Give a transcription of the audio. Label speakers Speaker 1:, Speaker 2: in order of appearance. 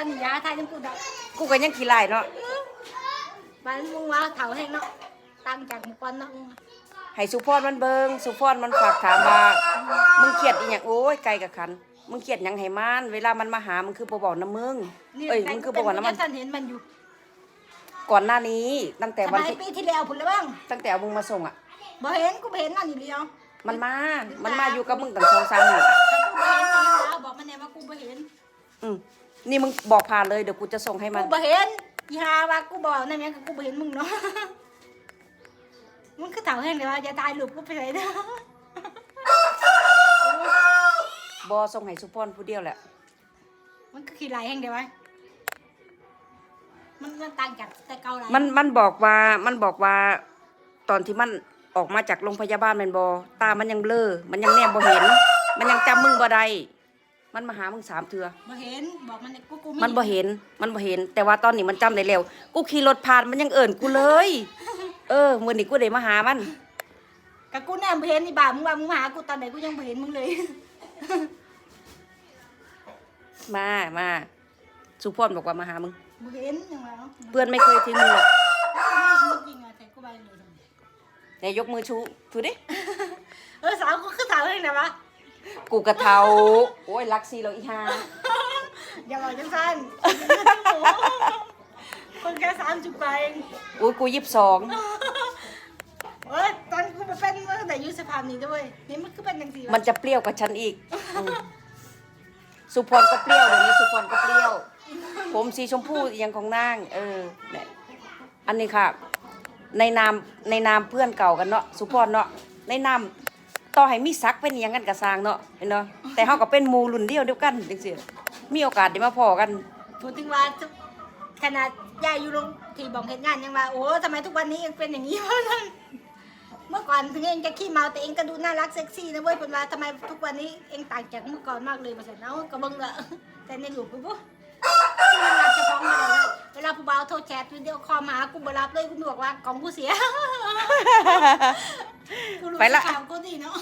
Speaker 1: อนนี้ยาไทยยังกูดอก
Speaker 2: กูก็ยังขี้ไล่เนาะ
Speaker 1: บ้านมึงว่าเถาแห้งเนาะตั้งจากมึงก่อนเนาะ
Speaker 2: ให้สุพรมันเบิงสุพรมันฝากถามว่ามึงเครียดอีหยังโอ้ยไกลกับคัน มึงเครียดหยังให้มันเวลามันมาหามึงคือบ่บอกน้ำมึงเอ้ยมึงคือบ่บอกน้ำมัน
Speaker 1: ท่านเห็นมันอยู่
Speaker 2: ก่อนหน้านี้ตั้งแต่
Speaker 1: ส
Speaker 2: วัน
Speaker 1: มัย
Speaker 2: ที่
Speaker 1: ปีที่แล้วพุ่นเลยบ้าง
Speaker 2: ตั้งแต่เอามึงมาส่งอะ
Speaker 1: บ่เห็นกูบ่เห็นนั่นอยู่เดียว
Speaker 2: มันมา มันมาอยู่กับมึงตั้งสองสามหมื่น
Speaker 1: แต่กูบ่เห็นนี่แล้วบอกมันแน่ นี่
Speaker 2: มึงบอกผ่านเลยเดี๋ยวกูจะส่งให้มัน
Speaker 1: กูบ่เห็นอีหาว่ากูบอกนั่นแม่งก็กูบ่เห็นมึงเนาะ มึงคือเถาแห้งเลยว่าอย่าตายลูกกูไปไหนเด้อบ
Speaker 2: อส่งให้สุพรผู้เดียวแหละ
Speaker 1: มันคือขี้ไหลแห้งเดียววะมันมันต่างจากแต่เก่าหลาย
Speaker 2: มันมันบอกว่ามันบอกว่าตอนที่มันออกมาจากโรงพยาบาลแมันบอตามันยังเบลอ มันยังแนบบ่เห็น มันยังจำมึงบ่ได้ มันมาหามึงสามเทือ
Speaker 1: บ่เห็นบอกมันเนี่ยกูกู
Speaker 2: มันบ่เห็นมันบ่เห็น แต่ว่าตอนนี้มันจำได้แล้วกูขี่รถผ่านมันยังเอิ่นกูเลย เออมื้อนี้กูได้มาหามัน
Speaker 1: กับกูแน่บ่เห็นนี่บ่ามึงว่ามึงมาหากูตอนไหนกูยังบ่เห็นมึงเลย
Speaker 2: มามาสุพรบอกว่ามาหามึง
Speaker 1: บ่เห็นยังว่าเนาะ
Speaker 2: เพื่อนไม่เคยทิ้งมึงหรอก
Speaker 1: มึงจริงอะแต่กูไปเลย
Speaker 2: ไหนยกมือชูชูดิ
Speaker 1: เออสาวกูคือสาวเองนะวะ
Speaker 2: กูกระเทาโอ้ยรักซีเราอีห่า
Speaker 1: อย่าบอกจังซั่นคนแค่สามจุดไปเอง
Speaker 2: อุ้ยกูยี่สิบสอง
Speaker 1: เอ้ยตอนกูมาเป็นเมื่อแต่อายุสภาพนี้ด้วยนี่มันคือเป็นจังซี่วะ
Speaker 2: มันจะเปรี้ยวกับฉันอีกอืมสุพรก็เปรี้ยวเดี๋ยวนี้สุพรก็เปรี้ยว ผมสีชมพูอหยังของนาง เออเนี่ยอันนี้ค่ะ ในนามในนามเพื่อนเก่ากันเนาะสุพรเนาะในนาม ต่อให้มีซักเป็นยังกันกระซางเนาะเห็นเนาะแต่เขาก็เป็นหมูรุ่นเดียวเดียวกันจริงๆมีโอกาสได้มาพอกัน
Speaker 1: พูดถึงว่าขนาดยายอยู่โรงที่บอกเหตุงานยังว่าโอ้ทำไมทุกวันนี้ยังเป็นอย่างนี้วะนั่นเมื่อก่อนถึงเองจะขี้เมาแต่เองก็ดูน่ารักเซ็กซี่นะเว้ยเป็นว่าทำไมทุกวันนี้เองต่างจากเมื่อก่อนมากเลยมาเสร็จแล้วก็เบิ่งละแต่ในหลูกกูปุ๊บจะฟ้องมาเลยเวลาผู้บ่าวโทรแชทวิดีโอคอลมากูบ่รับเลยกูบอกว่าของกูเสีย
Speaker 2: ไปละ
Speaker 1: ข่าวกูดีเนาะ